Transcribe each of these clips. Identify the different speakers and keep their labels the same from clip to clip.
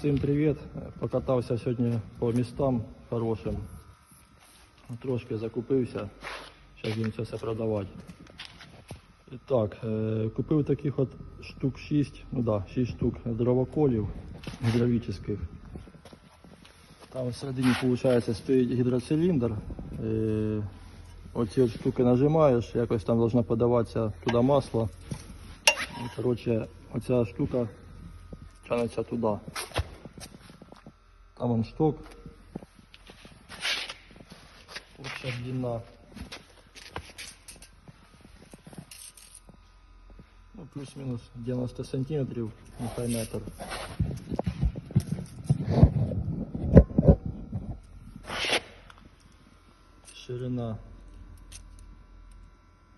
Speaker 1: Всім привіт! Покатався сьогодні по містам хорошим. Трошки закупився. Зараз будемо все продавати. І так, е, купив таких от штук 6, ну да, 6 штук дровоколів гідравлічних. Там всередині, виходить, стоїть гідроциліндр. Е, Оці от штуки нажимаєш, якось там должна подаватися туди масло. І, коротше, оця штука тянеться туди. Там он шток. Общая длина. Ну, плюс-минус 90 сантиметрів, нехай метр. Ширина,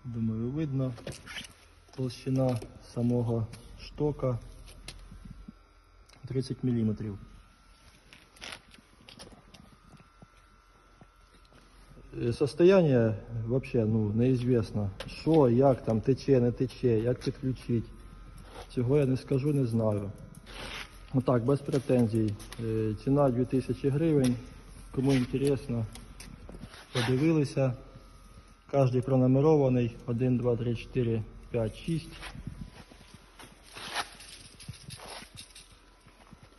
Speaker 1: думаю, видно. Толщина самого штока 30 миллиметров. Состояние вообще ну, неізвісно. Що, як там тече, не тече, як підключити. Цього я не скажу, не знаю. Отак, без претензій. Е, Ціна 2000 гривень. Кому інтересно, подивилися. Кожний пронумерований. 1, 2, 3, 4, 5, 6.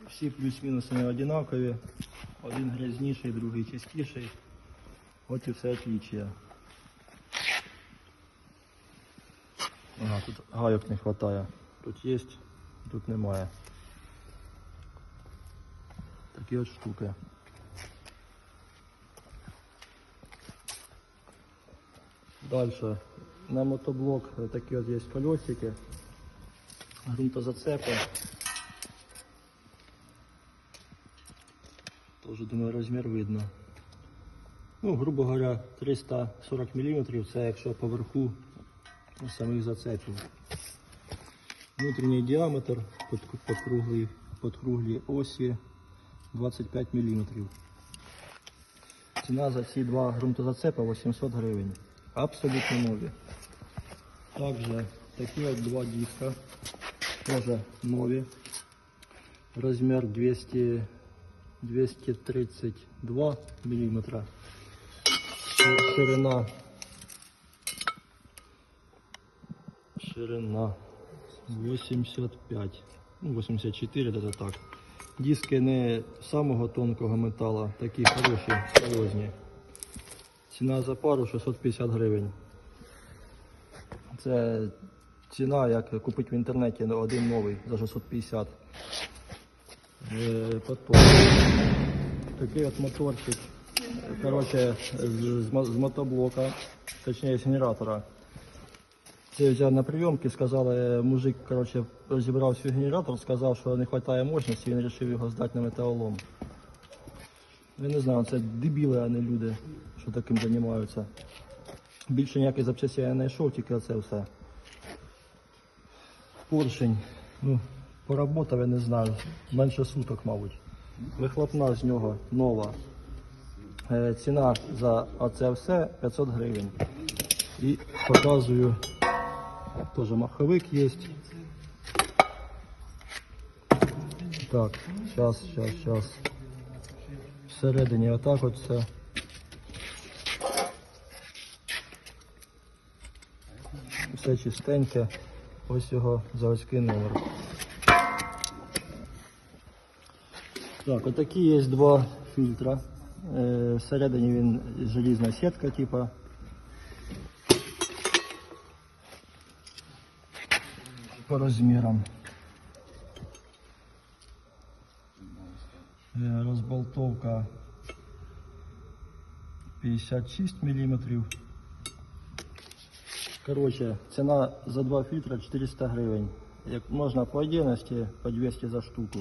Speaker 1: Всі плюс-мінус не одинакові. Один грязніший, другий чистіший. От і все отличие. Ага, тут гайок не вистачає. Тут є, тут немає. Такі от штуки. Дальше. На мотоблок такі от є колесики. Грунтозацепи. Тоже, думаю, розмір видно. Ну, грубо говоря, 340 мм це якщо поверху самих зацепів. Внутрішній діаметр під, під, під осі 25 мм. Ціна за ці два ґрунтозацепа 800 гривень. Абсолютно нові. Також такі от два диска. Тоже нові. Розмір 200, 232 мм. Ширина. Ширина 85. Ну, 84 это так. Диски не самого тонкого металу, такі хороші, серйозні. Ціна за пару 650 гривень. Це ціна, як купити в інтернеті один новий за 650. Е, такий от моторчик. Короче, мо- з мотоблока, точніше з генератора. Це взяв на прийомки, сказали, мужик короче, розібрав свій генератор, сказав, що не вистачає мощності, він вирішив його здати на металолом. Я не знаю, це дебіли, а не люди, що таким займаються. Більше ніяких запчастей я не знайшов, тільки це все. Поршень. Ну, поработав, я не знаю, менше суток, мабуть. Вихлопна з нього нова. Е, Ціна за оце все 500 гривень. І показую, теж маховик є. Так, зараз, зараз, зараз. Всередині отак от все. Все чистеньке. Ось його заводський номер. Так, отакі є два фільтра. Е, Всередині він желізна сітка, типа. По розмірам. Е, Розболтовка 56 мм. Короче, ціна за два фільтра 400 гривень. Як можна по отдельности, по 200 за штуку.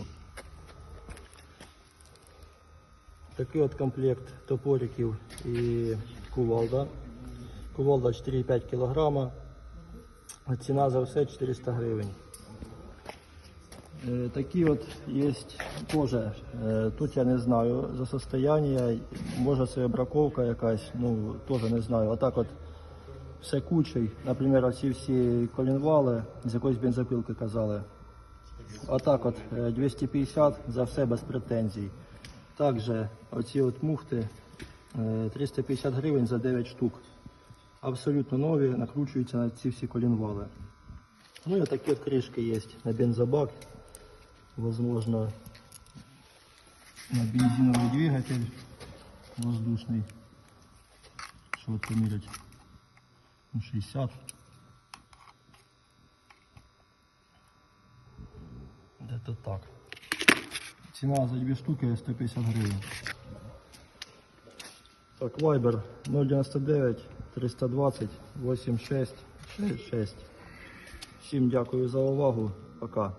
Speaker 1: Такий от комплект топориків і кувалда. Кувалда 4,5 кг. Ціна за все 400 гривень. Е, Такі от є теж. е, Тут я не знаю за состояние. Може це браковка якась, ну теж не знаю. Отак от все кучей. Наприклад, оці всі колінвали з якоїсь бензопилки казали. Отак от е, 250 за все без претензій. Також оці от муфти е, 350 гривень за 9 штук. Абсолютно нові, накручуються на ці всі колінвали. Ну і такі от кришки є на бензобак. Возможно, на бензиновий двигатель воздушний. Що от помірять? Ну, 60. Где-то так. Ціна за дві штуки 150 гривень. Так, Viber 099 320 86 66. Всім дякую за увагу. Пока.